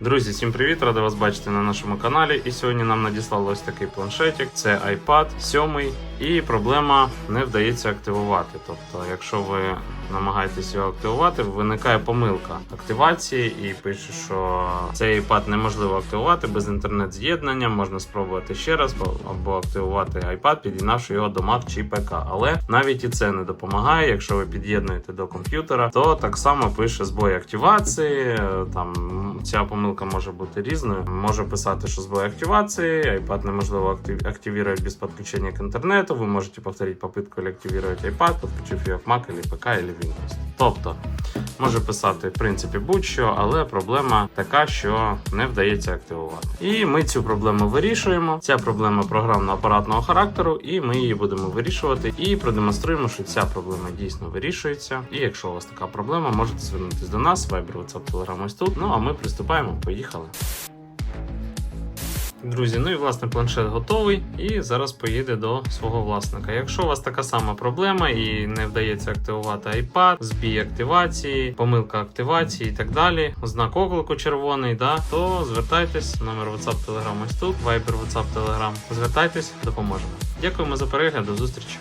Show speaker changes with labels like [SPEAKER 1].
[SPEAKER 1] Друзі, всім привіт! Рада вас бачити на нашому каналі. І сьогодні нам надіслали ось такий планшетик. Це iPad 7 і проблема не вдається активувати. Тобто, якщо ви намагаєтесь його активувати, виникає помилка активації і пише, що цей iPad неможливо активувати без інтернет-з'єднання. Можна спробувати ще раз або активувати iPad, під'єднавши його до Mac чи ПК. Але навіть і це не допомагає. Якщо ви під'єднуєте до комп'ютера, то так само пише збої активації. Там ця помилка може бути різною. Може писати, що збой активации, iPad неможливо актив... активировать без подключения к интернету. Ви можете повторить попытку или активировать iPad, подключив його в Mac, или ПК, или Windows. Тобто, може писати в принципі будь-що, але проблема така, що не вдається активувати. І ми цю проблему вирішуємо. Ця проблема програмно-апаратного характеру, і ми її будемо вирішувати і продемонструємо, що ця проблема дійсно вирішується. І якщо у вас така проблема, можете звернутися до нас, Viber, WhatsApp, Telegram ось тут. Ну а ми приступаємо. Поїхали. Друзі, ну і власне планшет готовий і зараз поїде до свого власника. Якщо у вас така сама проблема і не вдається активувати iPad, збій активації, помилка активації і так далі, знак оклику червоний, да, то звертайтесь, номер WhatsApp Telegram ось тут, Viber, WhatsApp, Telegram. Звертайтесь, допоможемо. Дякуємо за перегляд, до зустрічі.